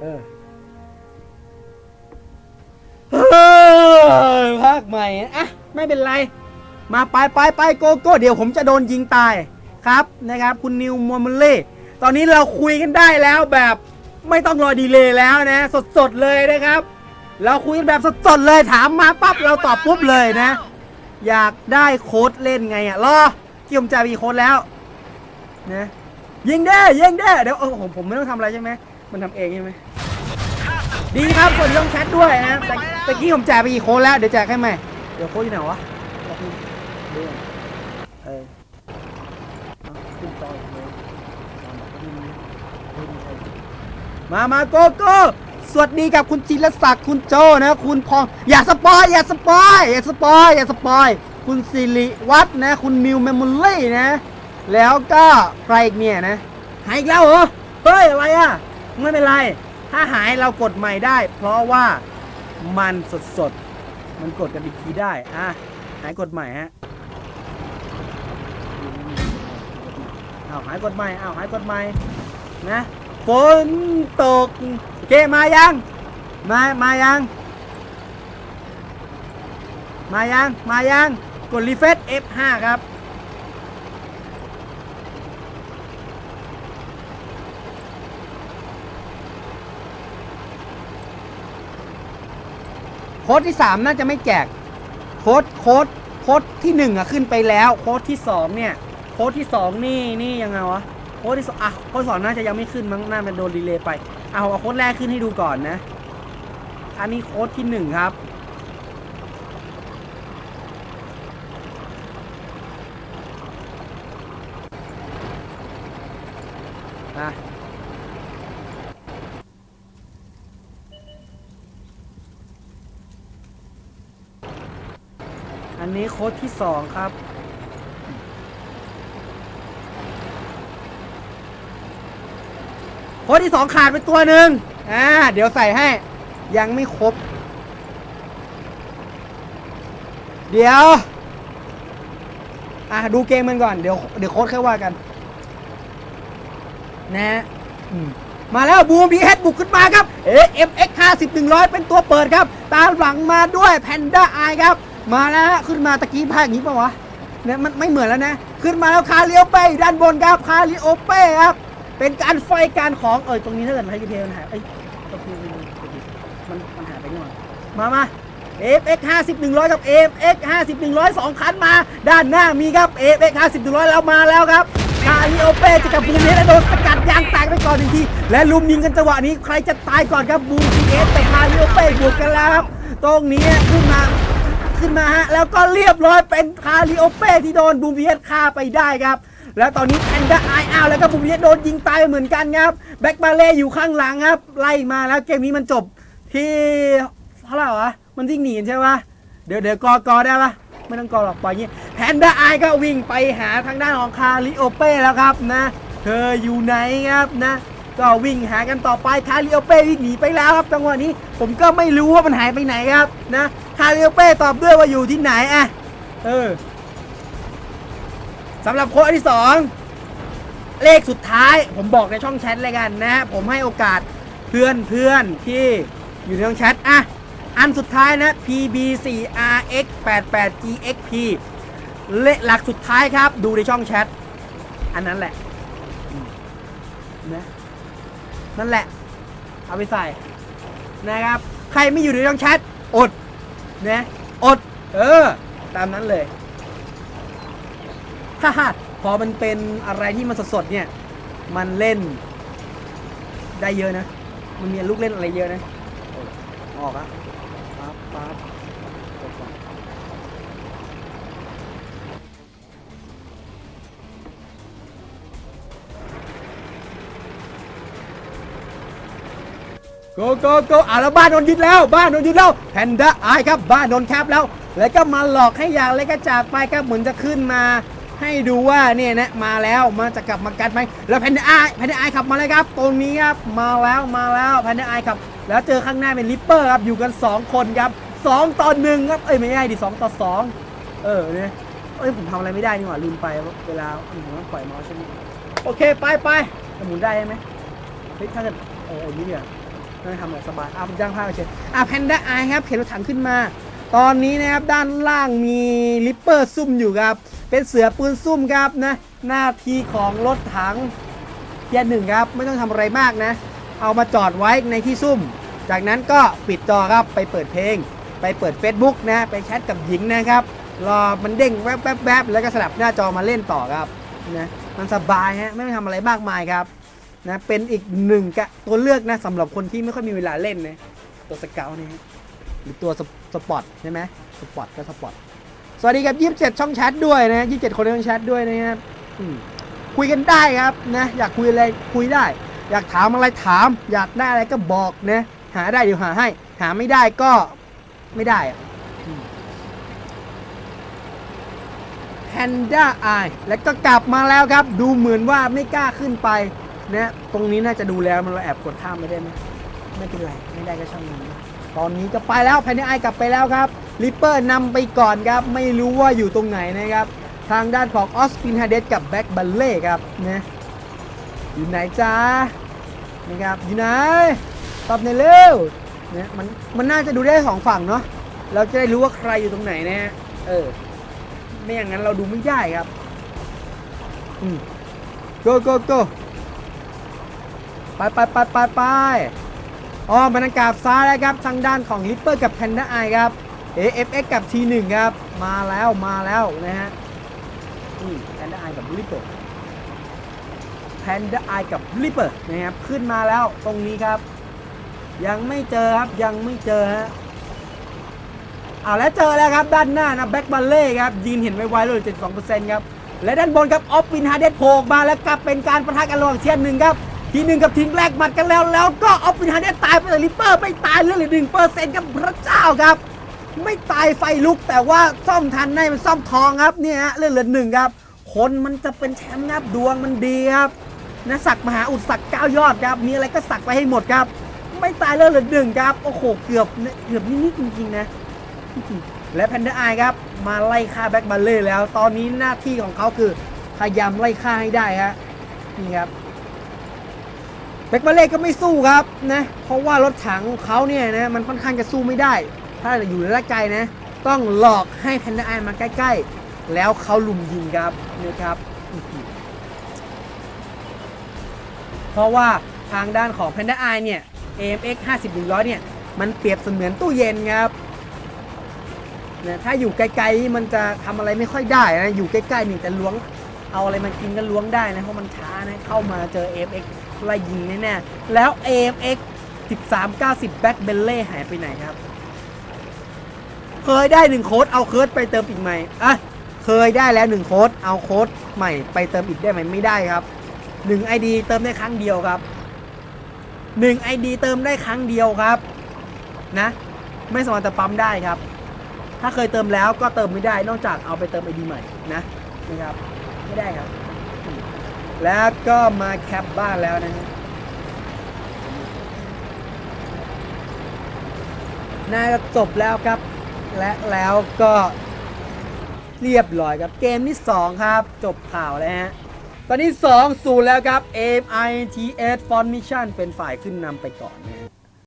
เออเฮ้ยภาคใหม่อะไม่เป็นไร มาไปไปไปโกโก้เดี๋ยวผมจะโดนยิงตายครับนะครับ คุณนิวมอมเล่ตอนนี้เราคุยกันได้แล้วแบบไม่ต้องรอดีเลยแล้วนะ สดๆเลยนะครับ เราคุยกันแบบสดๆเลยถามมาปั๊บเราตอบปุ๊บเลยนะ อยากได้โค้ดเล่นไงอะรอที่ผมจะมีโค้ดแล้วนะยิงได้ยิงได้เดี๋ยวเออผมผมไม่ต้องทำอะไรใช่ไหม มันทำเองใช่ไหมดีครับส่วนต้องแชทด้วยนะแต่ตะกี้ผมแจกไปกี่โค้ดแล้ว เดี๋ยวแจกให้ใหม่เดี๋ยวโค้ดอยู่ไหนวะแป๊บนึงดูก่อนเออเอาขึ้นจออีกเลยมา มาโกโก้สวัสดีกับคุณจิรศักดิ์คุณโจนะ คุณพองอย่าสปอยอย่าสปอยอย่าสปอยอย่าสปอยคุณสิริวัฒน์นะคุณนิวเมมโมรี่นะ แล้วก็ใครอีกเนี่ยนะหายอีกแล้วเหรอเฮ้ยอะไรอะ ไม่เป็นไร ถ้าหายเรากดใหม่ได้ เพราะว่ามันสดสดๆมันกดกันอีกทีได้ อะ หายกดใหม่ฮะเอาหายกดใหม่เอาหายกดใหม่นะฝนตกเคมายัง มา มายัง มายัง มายัง กดรีเฟซ F5 ครับ โค้ดที่ 3 น่าจะไม่แจก โค้ดโค้ดโค้ดที่1อะขึ้นไปแล้ว โค้ดที่ 2 เนี่ย โค้ดที่ 2 นี่นี่ยังไงวะ โค้ดที่สองอะโค้ดสองน่าจะยังไม่ขึ้นมั้งน่าจะโดนดีเลย์ไป เอาเอาโค้ดแรกขึ้นให้ดูก่อนนะ อันนี้โค้ดที่ 1 ครับอะ นี้โค้ดที่สองครับ โค้ดที่สองขาดไปตัวหนึ่งอ่า เดี๋ยวใส่ให้ ยังไม่ครบ เดี๋ยว อะ ดูเกมมันก่อน เดี๋ยว เดี๋ยวโค้ดค่อยว่ากัน นะฮะมาแล้วบูมพีเอสบุกขึ้นมาครับเอ็มเอ็กห้าสิบหนึ่งร้อยเป็นตัวเปิดครับ ตามหลังมาด้วยแพนด้าไอครับ มาแล้วฮะขึ้นมาตะกี้ภาคอย่างนี้ปะวะเนี่ยมันไม่เหมือนแล้วนะ ขึ้นมาแล้วคาเลียวเป้ด้านบนครับคาริโอเป้ครับ เป็นการไฟการของเออตรงนี้ถ้าเกิดมันให้ดีเทลมันหายเอ้ยตรงนี้มันมันหายไปนี่หว่ามามา FX 50 100 กับ FX 50 100สองคันมา ด้านหน้ามีครับ FX 50 100แล้วมาแล้วครับคาริโอเป้จะกับบูมเนสและโดนสกัดยางแตกไปก่อนหนึ่งที และลุมยิงกันจังหวะนี้ใครจะตายก่อนครับบูมเอสแต่คาริโอเป้บวกกันแล้วครับ ตรงนี้ขึ้นมา ขึ้นมาฮะ แล้วก็เรียบร้อยเป็นคาริโอเป้ที่โดนบูมทีเอสฆ่าไปได้ครับ แล้วตอนนี้แอนด้าไออ้าวแล้วก็บูมทีเอสโดนยิงตายไปเหมือนกันครับ แบ็กมาเล่อยู่ข้างหลังครับ ไล่มาแล้วเกมนี้มันจบที่เท่าไหร่วะ มันวิ่งหนีใช่ปะเดี๋ยวเดี๋ยวกอกอได้ปะไม่ต้องกอหรอกปล่อยงงี้แพนด้าไอก็วิ่งไปหาทางด้านของคาริโอเป้แล้วครับนะ เธออยู่ไหนครับนะ ก็วิ่งหากันต่อไปคาริโอเป้วิ่งหนีไปแล้วครับจังหวะนี้ ผมก็ไม่รู้ว่ามันหายไปไหนครับนะ คาริโอเป้ตอบด้วยว่าอยู่ที่ไหนอะเออสำหรับโค้ดที่สองเลขสุดท้ายผมบอกในช่องแชทเลยกันนะ ผมให้โอกาสเพื่อนเพื่อนที่อยู่ในช่องแชทอะอันสุดท้ายนะ PB4RX88GXP เลขหลักสุดท้ายครับ ดูในช่องแชท อันนั้นแหละนะนั่นแหละ เอาไปใส่นะครับ ใครไม่อยู่ในช่องแชท อด นะอด เออ ตามนั้นเลยฮ่าฮ่าพอมันเป็นอะไรที่มันสดๆเนี่ย มันเล่น ได้เยอะนะ มันมีลูกเล่นอะไรเยอะนะ อออกอะปั๊บปั๊บ โกโกโกอะแล้วบ้านโดนยึดแล้ว บ้านโดนยึดแล้วแพนด้าไอครับบ้านโดนแคปแล้ว แล้วก็มาหลอกให้อยากแล้วก็จากไปครับเหมือนจะขึ้นมาให้ดูว่าเนี่ยนะมาแล้วมาจะกลับมากัดไหมแล้วแพนด้าไอแพนด้าไอขับมาเลยครับตรงนี้ครับมาแล้วมาแล้วแพนด้าไอขับ แล้วเจอข้างหน้าเป็นลิปเปอร์ครับอยู่กัน 2 คนครับ2ต่อหนึ่งครับเอ้ยไม่ใช่ดิ2ต่อ 2 เออเนี่ยเอ้ยผมทำอะไรไม่ได้นี่หว่าลืมไปเวลาผมต้องปล่อยเมาส์ใช่ไหมโอเคไปไปหมุนได้ไหมเฮ้ยถ้าเกิดเออเออนี่เดีย วไม่ทำแบบสบายอะย่างผ้าเฉยอะแพนด้าไอครับเข็นรถถังขึ้นมา ตอนนี้นะครับด้านล่างมีลิปเปอร์ซุ่มอยู่ครับ เป็นเสือปืนซุ่มครับนะ หน้าที่ของรถถังเทียร์หนึ่งครับ ไม่ต้องทำอะไรมากนะ เอามาจอดไว้ในที่ซุ่ม จากนั้นก็ปิดจอครับไปเปิดเพลง ไปเปิด Facebook นะ ไปแชทกับหญิงนะครับ รอมันเด้งแวบแวบแวบแล้วก็สลับหน้าจอมาเล่นต่อครับนะมันสบายฮะไม่ต้องทำอะไรมากมายครับ นะเป็นอีกหนึ่งกะตัวเลือกนะสำหรับคนที่ไม่ค่อยมีเวลาเล่นนะตัวสเกลนี่หรือตัวสสปอร์ตใช่ไหมสปอร์ตก็สปอร์ตสวัสดีครับ27ช่องแชทด้วยนะ27คนในช่องแชทด้วยนะครับคุยกันได้ครับนะอยากคุยอะไรคุยได้ อยากถามอะไรถาม อยากได้อะไรก็บอกนะหาได้เดี๋ยวหาให้ หาไม่ได้ก็ไม่ได้อะแพนด้าไอแล้วก็กลับมาแล้วครับ ดูเหมือนว่าไม่กล้าขึ้นไป เนะตรงนี้น่าจะดูแล้วมันเราแอบกดข้ามไม่ได้ไหมไม่เป็นไรไม่ได้ก็ช่างมันตอนนี้ก็ไปแล้วแพนด้าไอกลับไปแล้วครับลิปเปอร์นำไปก่อนครับ ไม่รู้ว่าอยู่ตรงไหนนะครับ ทางด้านของออสปินฮาเดสกับแบ็กบัลเล่ครับนะอยู่ไหนจ้านะครับอยู่ไหนตอบในเร็วเนี่ยมันมันน่าจะดูได้สองฝั่งเนาะเราจะได้รู้ว่าใครอยู่ตรงไหนนะฮะเออ ไม่อย่างนั้นเราดูไม่ได้ครับอืม go go go ไปไปไปไปไปอ๋อบรรยากาศซ้ายแล้วครับทางด้านของลิปเปอร์กับแพนด้าไอครับ AFX กับ T1 ครับ มาแล้วมาแล้วนะฮะนี่แพนด้าไอกับลิปเปอร์แพนด้าไอกับลิปเปอร์นะครับขึ้นมาแล้วตรงนี้ครับ ยังไม่เจอครับยังไม่เจอฮะเอาแล้วเจอแล้วครับด้านหน้านะแบ็กบัลเล่ครับยืนเห็นไวๆเลย72%ครับและด้านบนครับออฟฟินฮาเดสโผล่มาแล้วกลับเป็นการประทะกันระหว่างเชียร์หนึ่งครับ ทีหนึ่งกับทีมแรกหมัดกันแล้วแล้วก็ออฟฟินฮาเดสตายไปแต่ลิปเปอร์ไม่ตายเลือเหลือหนึ่งเปอร์เซ็นต์ครับพระเจ้าครับ ไม่ตายไฟลุกแต่ว่าซ่อมทันในมันซ่อมทองครับเนี่ยเลือเหลือหนึ่งครับ คนมันจะเป็นแชมป์ครับดวงมันดีครับนะสักมหาอุดสักเก้ายอดครับมีอะไรก็สักไปให้หมดครับ ไม่ตายเลือเหลือหนึ่งครับโอ้โหเกือบเกือบนิดๆจริงๆนะและแพนเดอร์ไอครับ มาไล่ฆ่าแบ็กบัลเล่แล้ว ตอนนี้หน้าที่ของเขาคือพยายามไล่ฆ่าให้ได้ฮะนี่ครับ กบัลเล่ก็ไม่สู้ครับนะเพราะว่ารถถังของเขาเนี่ยนะมันค่อนข้างจะสู้ไม่ได้ ถ้าอยู่ระยะไกลนะ ต้องหลอกให้แพนเดอร์ไอมาใกล้ ๆ แล้วเขาลุมยิงครับนะครับเพราะว่าทางด้านของแพนเดอร์ไอเนี่ย AMX 50 100 เนี่ย มันเปรียบเสมือนตู้เย็นครับนะถ้าอยู่ไกลๆมันจะทำอะไรไม่ค่อยได้นะ อยู่ใกล้ๆนี่จะล้วง เอาอะไรมากินก็ล้วงได้นะ เพราะมันช้านะ เข้ามาเจอ AFX ไล่ยิงแน่ๆแล้ว AFX 1390 Back b e l l e หายไปไหนครับ เคยได้หนึ่งโค้ดเอาโค้ดไปเติมอีกใหม่อะเคยได้แล้วหนึ่งโค้ดเอาโค้ดใหม่ไปเติมอีกได้ไหมไม่ได้ครับหนึ่ง ID เติมได้ครั้งเดียวครับหนึ่ง ID เติมได้ครั้งเดียวครับนะไม่สามารถจะปั๊มได้ครับ ถ้าเคยเติมแล้วก็เติมไม่ได้นอกจากเอาไปเติมไอดีใหม่นะนะครับไม่ได้ครับ แล้วก็มาแคปบ้านแล้วนะฮะน่าจะจบแล้วครับ และแล้วก็เรียบร้อยครับ เกมที่ 2 ครับ จบข่าวแล้วฮะ ตอนนี้2 0แล้วครับ MITS Formation เป็นฝ่ายขึ้นนำไปก่อนนะ